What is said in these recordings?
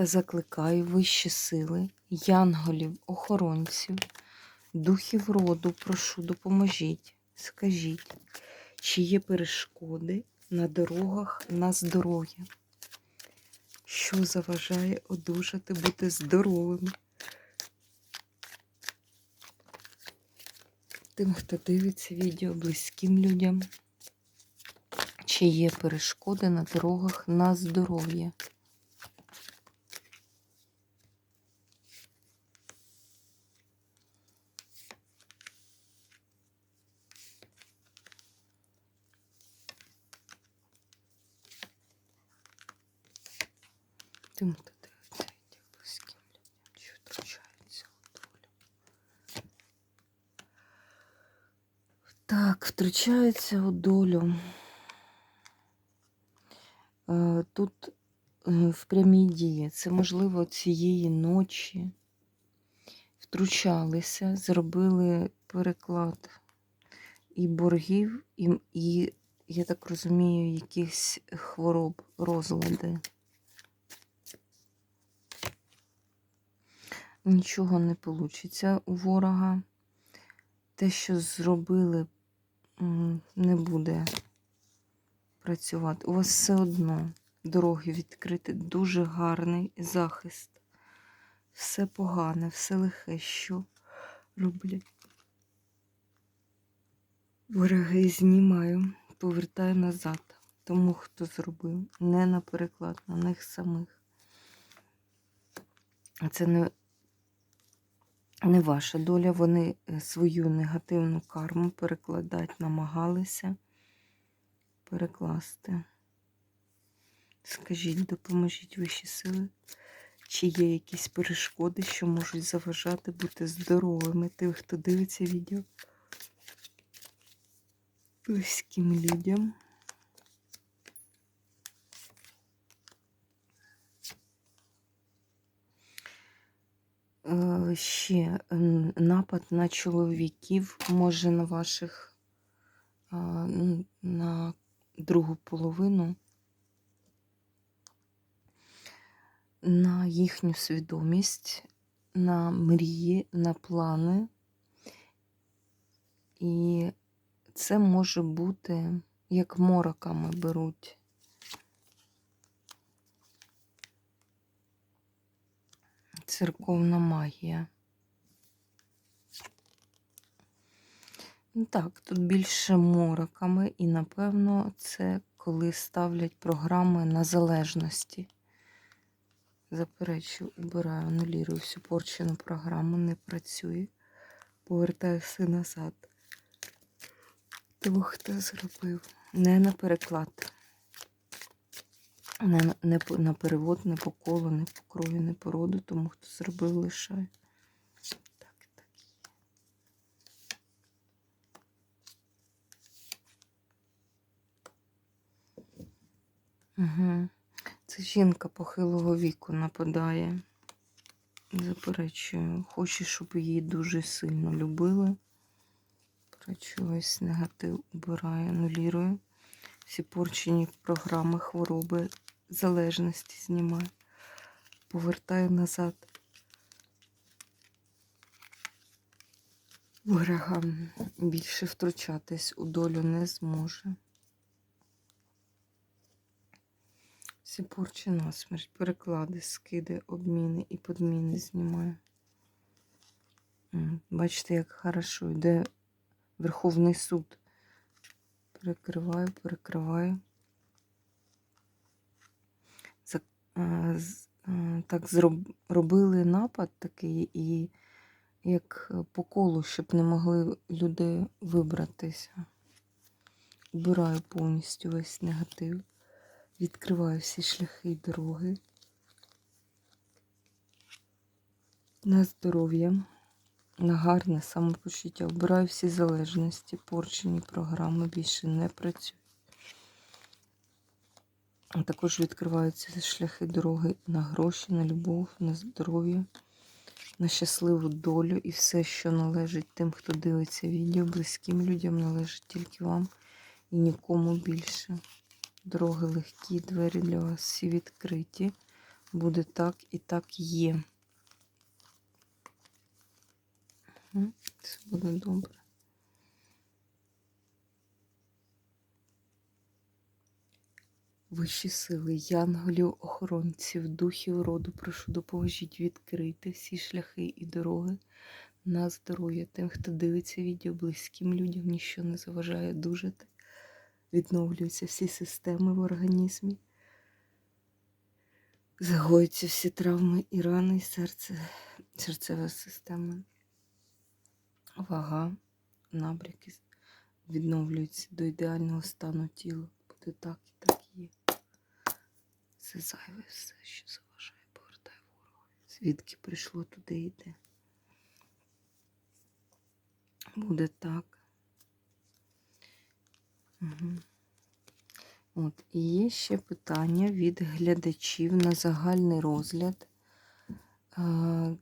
Та закликаю вищі сили, янголів, охоронців, духів роду, прошу, допоможіть, скажіть, чи є перешкоди на дорогах на здоров'я, що заважає одужати, бути здоровими. Тим, хто дивиться відео близьким людям, чи є перешкоди на дорогах на здоров'я. Тим, хто дивиться відео близьким людям, що втручається у долю. Так, втручається у долю. Тут е, в прямій дії, це можливо цієї ночі втручалися, зробили переклад і боргів, і, і я так розумію, якихось хвороб, розлади. Нічого не вийде у ворога. Те, що зробили, не буде працювати. У вас все одно дороги відкриті, дуже гарний захист. Все погане, все лихе, що роблять. Вороги знімаю, повертаю назад. Тому, хто зробив, не на переклад, на них самих. А Це не не ваша доля, вони е, свою негативну карму перекладати, намагалися перекласти. Скажіть, допоможіть вищі сили, чи є якісь перешкоди, що можуть заважати бути здоровими тим, хто дивиться відео близьким людям. Ще напад на чоловіків, може на ваших на другу половину, на їхню свідомість, на мрії, на плани. І це може бути, як мороками беруть. Церковна магія. Ну так, тут більше мороками, і, напевно, це коли ставлять програми на залежності. Заперечую, убираю, анулірую всю порчену програму, не працює. Повертаю все назад. Того, хто зробив. Не на переклад. Не, не на перевод, не по колу, не по крові, не по роду, тому хто зробив лишає. Так, так. Угу. Це жінка похилого віку нападає. Заперечую, хоче, щоб її дуже сильно любили. Заперечую, ось негатив убирає, анулірую. Всі порчені програми, хвороби, залежності знімаю, повертаю назад. Ворогам більше втручатись у долю не зможе. Всі порчі насмерть, переклади, скиди, обміни і подміни знімаю. Бачите, як хорошо йде Верховний суд. Перекриваю, перекриваю. Е, е, так зробили напад такий, і як е, по колу, щоб не могли люди вибратися. Убираю повністю весь негатив, відкриваю всі шляхи і дороги. На здоров'я, на гарне самопочуття. Вбираю всі залежності, порчені програми більше не працюю. Також відкриваються шляхи дороги на гроші, на любов, на здоров'я, на щасливу долю і все, що належить тим, хто дивиться відео, близьким людям належить тільки вам і нікому більше. Дороги легкі, двері для вас всі відкриті. Буде так і так є. Все буде добре. Вищі сили, янголів, охоронців, духів роду, прошу допоможіть відкрити всі шляхи і дороги на здоров'я тим, хто дивиться відео, близьким людям ніщо не заважає дужити. Відновлюються всі системи в організмі. Загоюються всі травми і рани, і серце, серцева система. Вага, набряки відновлюються до ідеального стану тіла. Буде так і так. Це зайве все, що заважає, повертає ворога. Звідки прийшло, туди йде. Буде так. Угу. От, і є ще питання від глядачів на загальний розгляд. А,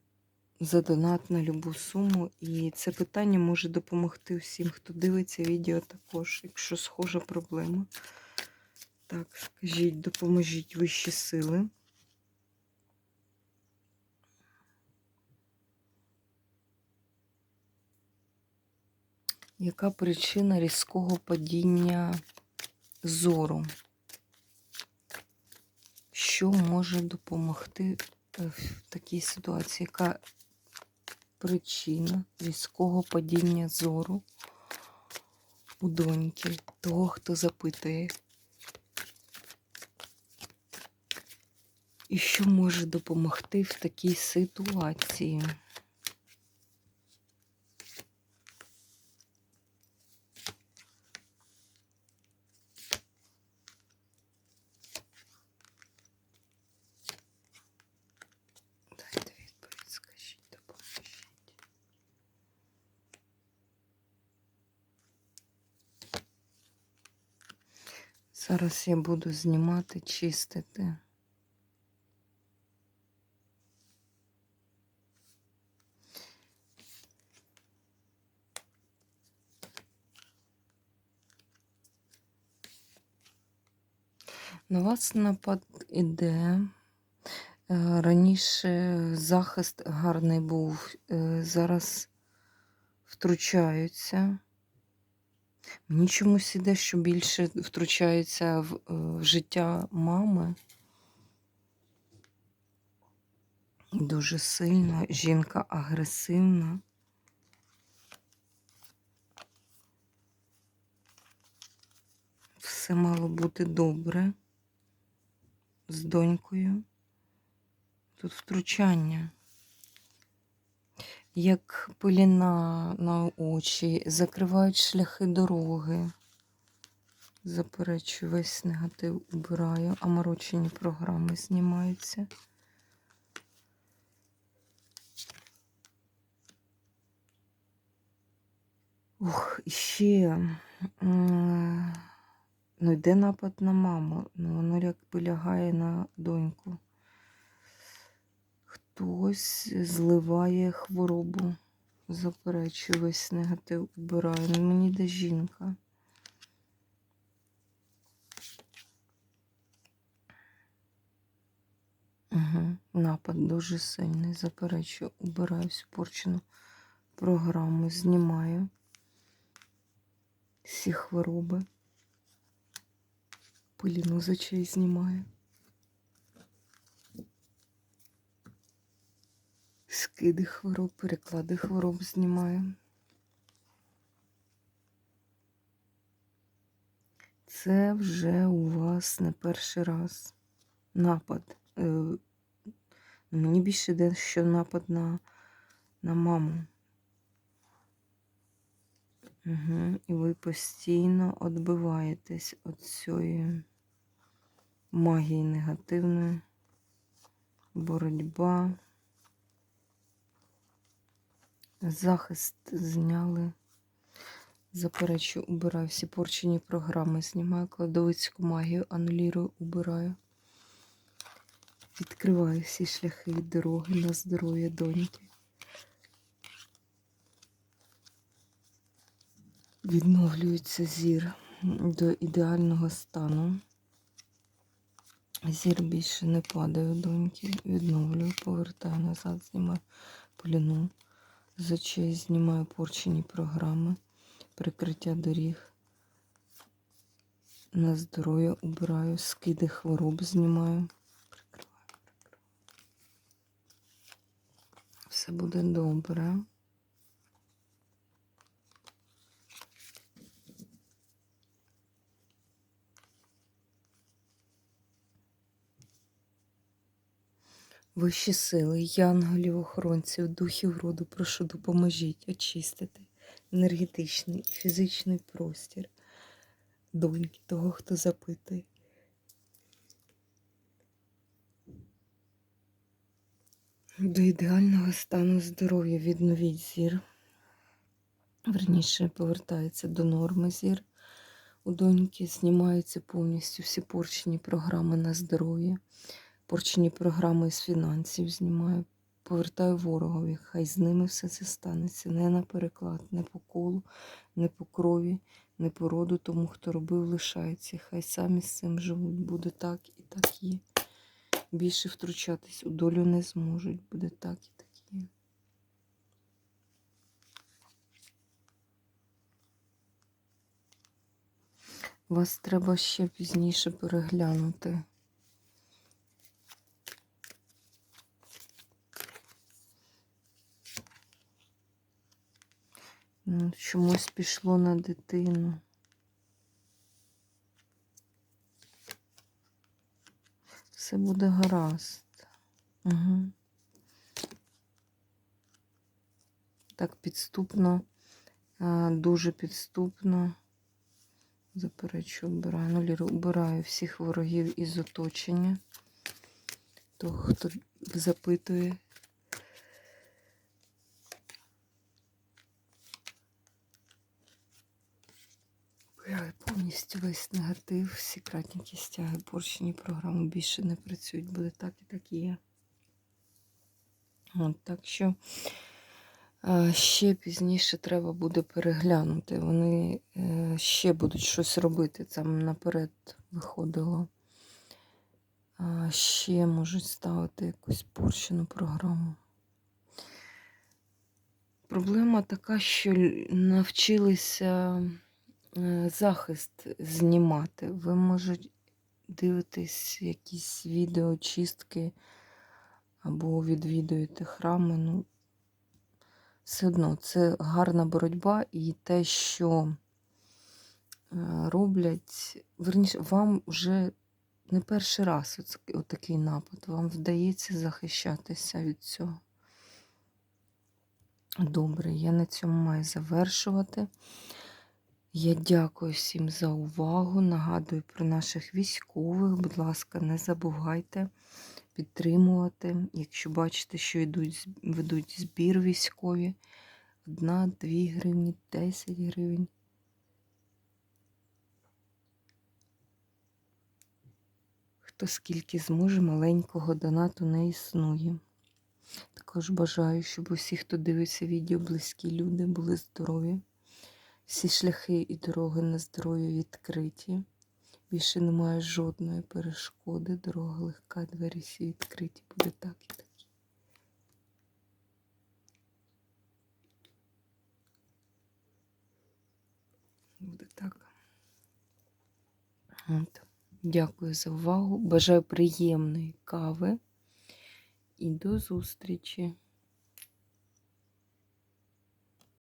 за донат на любу суму. І це питання може допомогти всім, хто дивиться відео також, якщо схожа проблема. Так, скажіть, допоможіть вищі сили. Яка причина різкого падіння зору? Що може допомогти е, в такій ситуації? Яка причина різкого падіння зору у доньки, того, хто запитує? І що може допомогти в такій ситуації? Зараз я буду знімати, чистити. На вас напад іде. Е, Раніше захист гарний був, е, зараз втручаються. Мені чомусь іде, що більше втручаються в, е, в життя мами. Дуже сильно. Жінка агресивна. Все мало бути добре з донькою. Тут втручання. Як пиліна на очі, закривають шляхи дороги. Заперечую, весь негатив убираю, а морочені програми знімаються. Ух, ще. Ну, йде напад на маму. Ну, воно якби лягає на доньку. Хтось зливає хворобу. Заперечую, весь негатив убираю. Ну, мені йде жінка. Угу. Напад дуже сильний. Заперечую, убираю всю порчену програму, знімаю всі хвороби. Пиліну з очей знімаю. Скиди хвороб, переклади хвороб знімаю. Це вже у вас не перший раз напад. Е, ну, Мені більше йде, що напад на, на маму. Угу. І ви постійно відбиваєтесь від цієї магії негативної, боротьба, Захист зняли. Заперечую, убираю всі порчені програми, знімаю кладовицьку магію, анулірую, убираю. Відкриваю всі шляхи і дороги на здоров'я доньки. Відновлюється зір до ідеального стану. Зір більше не падає у доньки. Відновлюю, повертаю назад, знімаю поліну. З очей знімаю порчені програми, прикриття доріг. На здоров'я убираю, скиди хвороб знімаю. Прикриваю, прикриваю. Все буде добре. Вищі сили, янголів, охоронців, духів роду, прошу допоможіть очистити енергетичний і фізичний простір доньки того, хто запитує. До ідеального стану здоров'я відновіть зір. Верніше повертається до норми зір. У доньки знімаються повністю всі порчені програми на здоров'я. Порчені програми з фінансів знімаю, повертаю ворогові, хай з ними все це станеться. Не на переклад, не по колу, не по крові, не по роду, тому хто робив, лишається. Хай самі з цим живуть. Буде так і так є. Більше втручатись у долю не зможуть. Буде так і так є. Вас треба ще пізніше переглянути. Чомусь пішло на дитину. Все буде гаразд. Угу. Так підступно, дуже підступно. Заперечу, обираю. Ну, Ліру, обираю всіх ворогів із оточення. Того, хто запитує. Убираю повністю весь негатив, всі кратні стяги, порчені програми більше не працюють, буде так і так є. От, так що е, ще пізніше треба буде переглянути. Вони е, ще будуть щось робити. Там наперед виходило. Ще можуть ставити якусь порчену програму. Проблема така, що навчилися захист знімати. Ви можете дивитись якісь відео чистки або відвідуєте храми. Ну, все одно це гарна боротьба і те, що е, роблять, верніше, вам вже не перший раз отакий напад. Вам вдається захищатися від цього. Добре, я на цьому маю завершувати. Я дякую всім за увагу. Нагадую про наших військових. Будь ласка, не забувайте підтримувати. Якщо бачите, що йдуть, ведуть збір військові. Одна, дві гривні, 10 гривень. Хто скільки зможе, маленького донату не існує. Також бажаю, щоб усі, хто дивиться відео, близькі люди, були здорові. Всі шляхи і дороги на здоров'я відкриті. Більше немає жодної перешкоди. Дорога легка, двері всі відкриті. Буде так і так. Буде так. От. Дякую за увагу. Бажаю приємної кави і до зустрічі!